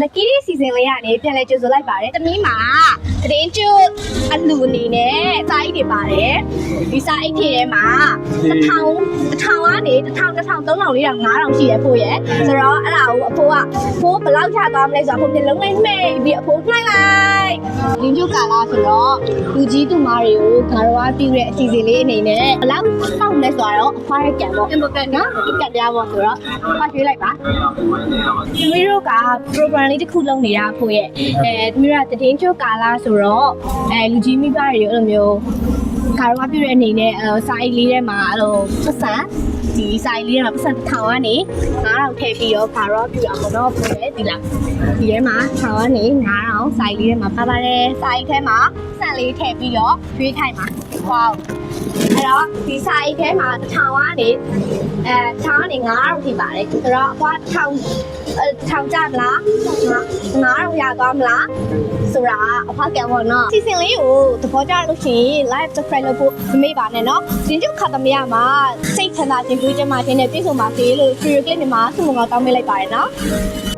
lucky လေးစီစဉ်လေးကနေပြန်လဲကြိုဆိုလိုက်ပါတယ်သမီးမှာတရင်ကျွအလူအနေနဲ့စာအိတ်တွေပါတယ်ဒီစာအိတ်တွေထဲမှာတစ်ထောင်တစ်ထောင်ကနေတစ်ထောင်တစ်ထောင်သုံးထောင်လေးတောင်ငါးထောင်ရှိရဖို့ရဲ့ဆိုတော့အဲ့ဒါကိုအဖိုးကဖိုးဘယ်လောက်ချသွားမလဲဆိုတော့ဖိုးပြလုံးလေးမှိတ်ပြီးအဖိုးနှိုင်းလိုက် လင်းကျွကာလာဆိုတော့လူကြီးသူမတွေကိုငါတို့ကပြုတဲ့အစီအစဉ်လေးအနေနဲ့ဘယ်လောက်စောင့်လဲဆိုတော့အဖွားရကံပေါ့အင်မကန်နော်ကတ်ပြားပေါ့ဆိုတော့ဖတ်ရွေးလိုက်ပါသမီးတို့က program လေးတစ်ခုလုပ်နေတာဖို့ရဲ့အဲသမီးတို့ကတည်င်းချိုကာလာဆိုတော့အဲလူကြီးမိဘတွေအဲ့လိုမျိုး ခါတော့ပြည့်တဲ့အနေနဲ့အဲစာအိတ်လေးထဲမှာအဲ့လိုပတ်စံဒီစာအိတ်လေးထဲမှာပတ်စံတစ်ထောင်ကနေ9000ထည့်ပြီးတော့ခါတော့ပြရအောင်တော့ပို့တယ်ဒီလားဒီထဲမှာထောင်ကနေ9000စာအိတ်လေးထဲမှာပါပါတယ်စာအိတ်ထဲမှာစံလေးထည့်ပြီးတော့ရွေးထိုင်ပါဟော အဲ့တော့ဒီစာအိတ်ထဲမှာတစ်ထောင်ကနေအဲထောင်ကနေ9000ထိပါတယ်ဆိုတော့အဖွားထောင်အဲထောင်ကြမလား9000ရသွားမလားဆိုတာအဖွားကံပေါ့နော်စီစဉ်လေးကိုသဘောကျလို့ရှိရင် live subscribe လုပ်ဖို့မမေ့ပါနဲ့နော်ရှင်ကျုပ်ခါသမယမှာစိတ်ချမ်းသာခြင်းကြွေးချမ်းသာခြင်းနဲ့ပြည့်စုံပါစေလို့ free clip မှာဆုမွန်ကောင်းတောင်းပေးလိုက်ပါတယ်နော်